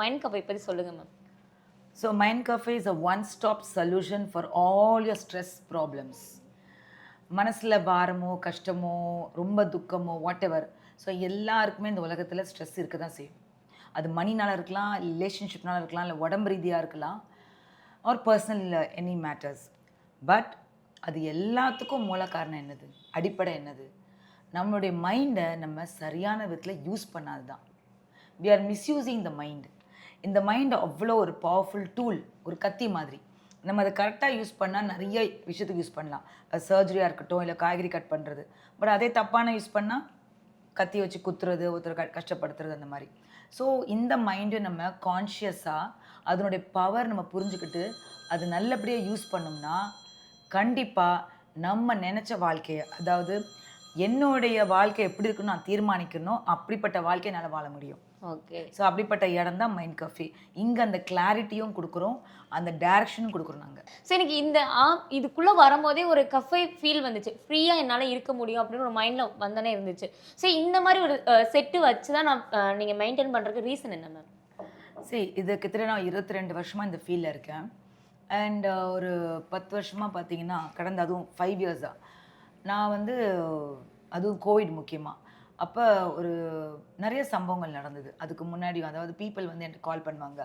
Mind கஃபை பற்றி சொல்லுங்கள் ma'am so mind cafe is a one stop solution for all your stress problems மனசில் பாரமோ கஷ்டமோ ரொம்ப துக்கமோ வாட் எவர் ஸோ எல்லாருக்குமே இந்த உலகத்தில் ஸ்ட்ரெஸ் இருக்க தான் செய்யும். அது மணினால இருக்கலாம் ரிலேஷன்ஷிப்னால இருக்கலாம் இல்லை உடம்பு ரீதியாக இருக்கலாம் or personal any matters but அது எல்லாத்துக்கும் மூல காரணம் என்னது? அடிப்படை என்னது? நம்மளுடைய மைண்டை நம்ம சரியான விதத்தில் யூஸ் பண்ணாது தான் we are misusing the mind இந்த மைண்ட் அவ்வளோ ஒரு பவர்ஃபுல் டூல் ஒரு கத்தி மாதிரி. நம்ம அதை கரெக்டாக யூஸ் பண்ணால் நிறைய விஷயத்துக்கு யூஸ் பண்ணலாம். அது சர்ஜரியாக இருக்கட்டும் இல்லை காய்கறி கட் பண்ணுறது பட் அதே தப்பான யூஸ் பண்ணால் கத்தி வச்சு குத்துறது ஒருத்தர் க கஷ்டப்படுத்துறது அந்த மாதிரி. ஸோ இந்த மைண்டு நம்ம கான்ஷியஸாக அதனுடைய பவர் நம்ம புரிஞ்சுக்கிட்டு அது நல்லபடியாக யூஸ் பண்ணோம்னா கண்டிப்பாக நம்ம நினச்ச வாழ்க்கையை அதாவது என்னுடைய வாழ்க்கை எப்படி இருக்குன்னு நான் தீர்மானிக்கணும் அப்படிப்பட்ட வாழ்க்கையை என்னால் வாழ முடியும். ஓகே. ஸோ அப்படிப்பட்ட இடம் தான் மைண்ட் கஃபே இங்கே அந்த கிளாரிட்டியும் கொடுக்குறோம். அந்த டைரக்ஷனும் கொடுக்குறோம் நாங்கள் ஸோ எனக்கு இந்த ஆ இதுக்குள்ளே வரும்போதே ஒரு கஃபை ஃபீல் வந்துச்சு. ஃப்ரீயாக என்னால் இருக்க முடியும் அப்படின்னு ஒரு மைண்டில் வந்தனே இருந்துச்சு. ஸோ இந்த மாதிரி ஒரு செட்டு வச்சு தான் நான் நீங்கள் மெயின்டைன் பண்ணுறதுக்கு ரீசன் என்ன மேம் சரி இது கிட்டத்தட்ட நான் இருபத்தி ரெண்டு வருஷமாக இந்த ஃபீல்டில் இருக்கேன். அண்ட் ஒரு பத்து வருஷமாக பார்த்தீங்கன்னா கடந்த அதுவும் ஃபைவ் இயர்ஸாக நான் வந்து அதுவும் கோவிட் முக்கியமாக அப்போ ஒரு நிறைய சம்பவங்கள் நடந்தது. அதுக்கு முன்னாடி அதாவது பீப்புள் வந்து எனக்கு கால் பண்ணுவாங்க.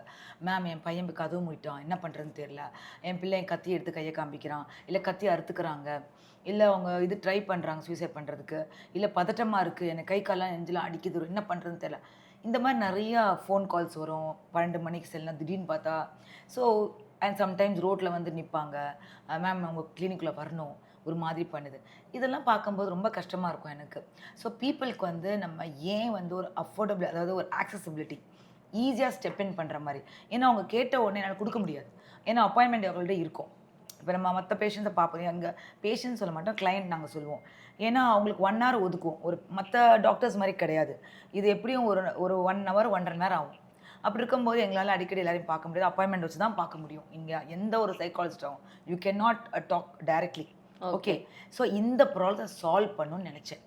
மேம் என் பையன் கதவு மூடிட்டான். என்ன பண்ணுறதுன்னு தெரியல. என் பிள்ளை என் கத்தி எடுத்து கையை காமிக்கிறான். இல்லை கத்தி அறுத்துக்கிறாங்க. இல்லை அவங்க இது ட்ரை பண்ணுறாங்க சூசைட் பண்ணுறதுக்கு இல்லை பதட்டமாக இருக்குது எனக்கு கை கால்லாம் நெஞ்செலாம் அடிக்குது. என்ன பண்ணுறதுன்னு தெரில இந்த மாதிரி நிறையா ஃபோன் கால்ஸ் வரும். பன்னெண்டு மணிக்கு செல்லாம் திடீர்னு பார்த்தா. ஸோ அண்ட் சம்டைம்ஸ் ரோட்டில் வந்து நிற்பாங்க மேம் அவங்க கிளினிக்கில் வரணும். ஒரு மாதிரி பண்ணுது. இதெல்லாம் பார்க்கும்போது ரொம்ப கஷ்டமாக இருக்கும் எனக்கு. ஸோ பீப்புளுக்கு வந்து நம்ம ஏன் வந்து ஒரு அஃபோர்டபுள் அதாவது ஒரு ஆக்சசபிலிட்டி ஈஸியாக ஸ்டெப் இன் பண்ணுற மாதிரி. ஏன்னா அவங்க கேட்ட உடனே என்னால் கொடுக்க முடியாது. ஏன்னா அப்பாயின்மெண்ட் அவங்கள்ட்ட இருக்கும். இப்போ நம்ம மற்ற பேஷண்ட்ஸை பார்ப்போம். எங்கள் பேஷண்ட் சொல்ல மாட்டோம் கிளைண்ட் நாங்கள் சொல்லுவோம். ஏன்னா அவங்களுக்கு ஒன் ஹவர் ஒதுக்கும். ஒரு மற்ற டாக்டர்ஸ் மாதிரி கிடையாது. இது எப்படியும் ஒரு ஒரு ஒன் ஹவர் ஒன்றரை நேரம் ஆகும். அப்படி இருக்கும்போது எங்களால் அடிக்கடி எல்லாரையும் பார்க்க முடியாது. அப்பாயின்மெண்ட் வச்சு தான் பார்க்க முடியும். இங்கே எந்த ஒரு சைக்காலஜிஸ்டாகவும் you can not talk directly okay so இந்த ப்ராப்ளத்தை சால்வ் பண்ணணும்னு நினச்சேன்.